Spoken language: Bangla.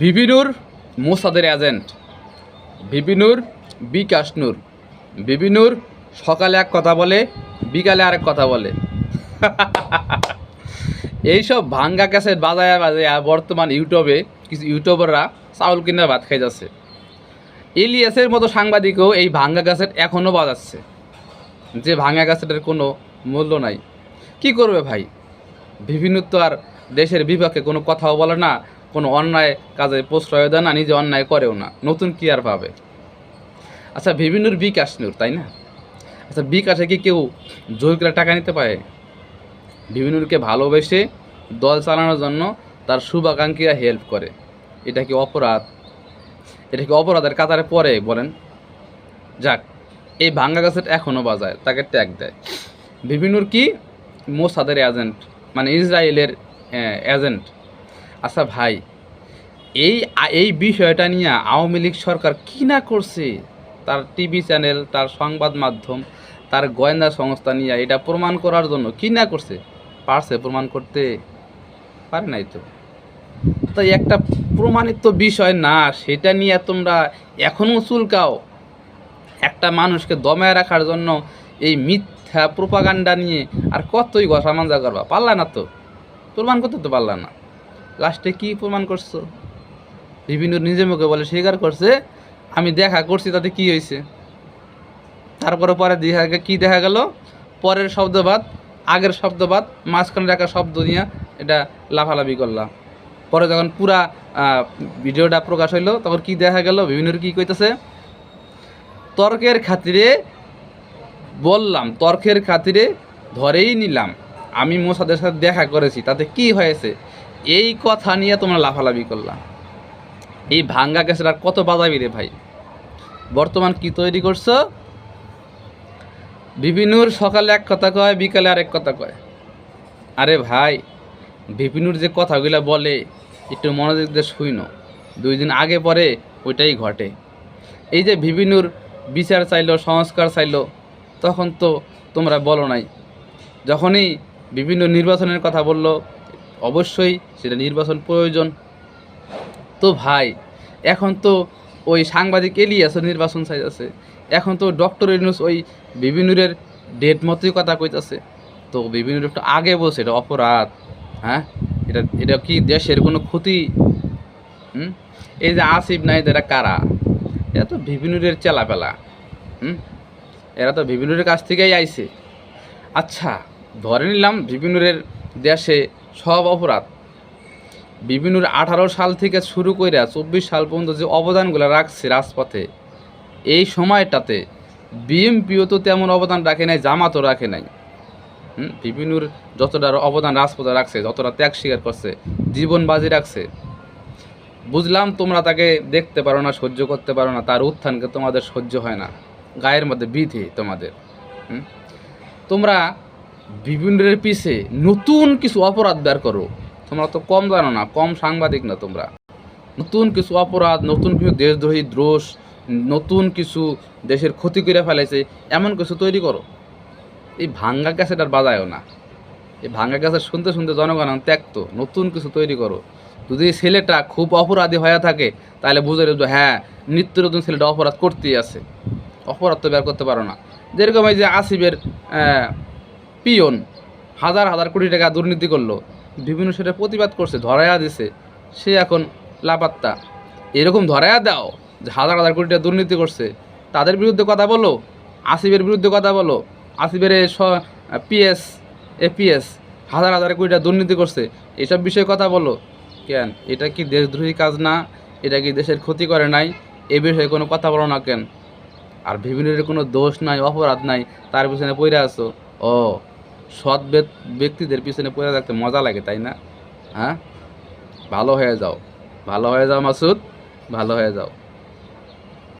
বিবিনুর মোসাদের এজেন্ট বিবিনুর বিকাশ নূর। বিবিনুর সকালে এক কথা বলে, বিকালে আরেক কথা বলে। এইসব ভাঙ্গা ক্যাসেট বাজায়া বাজায়া বর্তমান ইউটিউবে, কিছু ইউটিউবাররা চাউল কিনে ভাত খাই যাচ্ছে। ইলিয়াসের মতো সাংবাদিকও এই ভাঙ্গা ক্যাসেট এখনও বাজাচ্ছে। যে ভাঙ্গা ক্যাসেটের কোনো মূল্য নাই। কি করবে ভাই? বিভিন্ন তো আর দেশের বিপক্ষে কোনো কথাও বলে না কোনো অন্যায় কাজে প্রশ্রয় দেয় না, নিজে অন্যায় করেও না। নতুন কি আর পাবে আচ্ছা বিভিন্নর বিকাশ নূর তাই না? আচ্ছা বিকাশে কি কেউ জোর করে টাকা নিতে পারে? বিভিন্নকে ভালোবেসে দল চালানোর জন্য তার শুভাকাঙ্ক্ষীরা হেল্প করে। এটা কি অপরাধ? এটা কি অপরাধের কাতারে পড়ে, বলেন? যাক, এই ভাঙ্গা গাছের এখনও বাজায়, তাকে ট্যাগ দেয়। বিভিন্নর কি? মোসাদের এজেন্ট মানে ইসরায়েলের এজেন্ট আচ্ছা ভাই, এই এই বিষয়টা নিয়ে আওয়ামী লীগ সরকার কী না করছে? তার টিভি চ্যানেল, তার সংবাদ মাধ্যম, তার গোয়েন্দা সংস্থা নিয়ে এটা প্রমাণ করার জন্য কী না করছে? পারছে প্রমাণ করতে? পারে নাই তো। তাই একটা প্রমাণিত বিষয় না, সেটা নিয়ে তোমরা এখনও চুলকাও। একটা মানুষকে দমায় রাখার জন্য এই মিথ্যা প্রোপাগান্ডা নিয়ে আর কতই ঘষা মাঞ্জা করবা? পারলা না তো? প্রমাণ করতে তো পারলা না। লাস্টে কি প্রমাণ করছ? বিভিন্ন নিজে মুখে বলে স্বীকার করছে, আমি দেখা করছি তাতে কি হয়েছে? তারপরে পরে দেখা কি দেখা গেল? পরের শব্দবাদ, আগের শব্দবাদ, মাঝখানে রাখা শব্দ নিয়ে এটা লাফালাফি করলাম। পরে যখন পুরা ভিডিওটা প্রকাশ হইল, তখন কি দেখা গেল? বিভিন্ন কি কইতেছে? তর্কের খাতিরে বললাম, তর্কের খাতিরে ধরেই নিলাম, আমি মোসাদের সাথে দেখা করেছি, তাতে কি হয়েছে? এই কথা নিয়ে তোমরা লাফালাফি করলাম এই ভাঙ্গা গ্যাসের আর কত বাজাবি রে ভাই? বর্তমান কি তৈরি করছ? বিভিন্নর সকালে এক কথা কয়, বিকালে আরেক কথা কয়। আরে ভাই, বিপিনুর যে কথাগুলো বলে, একটু মনোযোগ দিয়ে শুইনো দুই দিন আগে পরে ওইটাই ঘটে। এই যে বিভিন্নর বিচার চাইলো, সংস্কার চাইলো, তখন তো তোমরা বলো নাই। যখনই বিভিন্ন নির্বাচনের কথা বলল অবশ্যই সেটা নির্বাচন প্রয়োজন। তো ভাই, এখন তো ওই সাংবাদিক এলিয়াসও নির্বাচন চাইতেছে এখন তো ডক্টর ইউনুস ওই বিভিন্নরের ডেট মতোই কথা কইতাছে। তো বিভিন্ন একটু আগে বলছে, এটা অপরাধ। হ্যাঁ? এটা এটা কি দেশের কোনো ক্ষতি? হুম? এই যে আসিফ নাহিদ, এরা কারা? এরা তো বিভিন্নরের চেলাপেলা। হুম? এরা তো বিভিন্নরের কাছ থেকেই আইছে। আচ্ছা ধরে নিলাম বিভিন্নরের দেশে সব অপরাধ বিভিন্ন আঠারো সাল থেকে শুরু করে চব্বিশ সাল পর্যন্ত যে অবদানগুলো রাখছে রাজপথে এই সময়টাতে বিএমপিও তো তেমন অবদান রাখে নাই জামাতও রাখে নাই হুম, বিভিন্নর যতটা অবদান রাজপথে রাখছে যতটা ত্যাগ স্বীকার করছে জীবন বাজি রাখছে বুঝলাম তোমরা তাকে দেখতে পারো না সহ্য করতে পারো না তার উত্থানকে তোমাদের সহ্য হয় না গায়ের মধ্যে বিধি তোমাদের? তোমরা বিভিন্নের পিছে নতুন কিছু অপরাধ বের করো। তোমরা তো কম জানো না, কম সাংবাদিক না তোমরা। নতুন কিছু অপরাধ, নতুন কিছু দেশদ্রোহী দ্রোষ, নতুন কিছু দেশের ক্ষতি করে ফেলেছে এমন কিছু তৈরি করো। এই ভাঙ্গা গ্যাসের আর বাজায়ও না। এই ভাঙ্গা গ্যাসের শুনতে শুনতে জনগণ ত্যাক্ত, নতুন কিছু তৈরি করো। যদি ছেলেটা খুব অপরাধী হয়ে থাকে, তাহলে বুঝে যে হ্যাঁ নিত্য নতুন ছেলেটা অপরাধ করতেই আছে। অপরাধ তো বের করতে পারো না। যেরকম এই যে আসিফের পিয়ন হাজার হাজার কোটি টাকা দুর্নীতি করল। বিভিন্ন সেটা প্রতিবাদ করছে, ধরায়া দিছে। সে এখন লাপাত্তা। এরকম ধরায়া দাও যে হাজার হাজার কোটি টাকা দুর্নীতি করছে। তাদের বিরুদ্ধে কথা বলো, আসিফের বিরুদ্ধে কথা বলো। আসিফের পিএস, এপিএস, হাজার হাজার কোটি টাকা দুর্নীতি করছে। এসব বিষয়ে কথা বলো। কেন? এটা কি দেশদ্রোহী কাজ না? এটা কি দেশের ক্ষতি করে নাই? এ বিষয়ে কোনো কথা বলো না কেন? আর বিভিন্নের কোনো দোষ নাই, অপরাধ নাই, তার পিছনে পড়ে আছো। ও, সৎ ব্যক্তিদের পিছনে পড়ে থাকতে মজা লাগে, তাই না? হ্যাঁ? ভালো হয়ে যাও। ভালো হয়ে যাও মাসুদ, ভালো হয়ে যাও।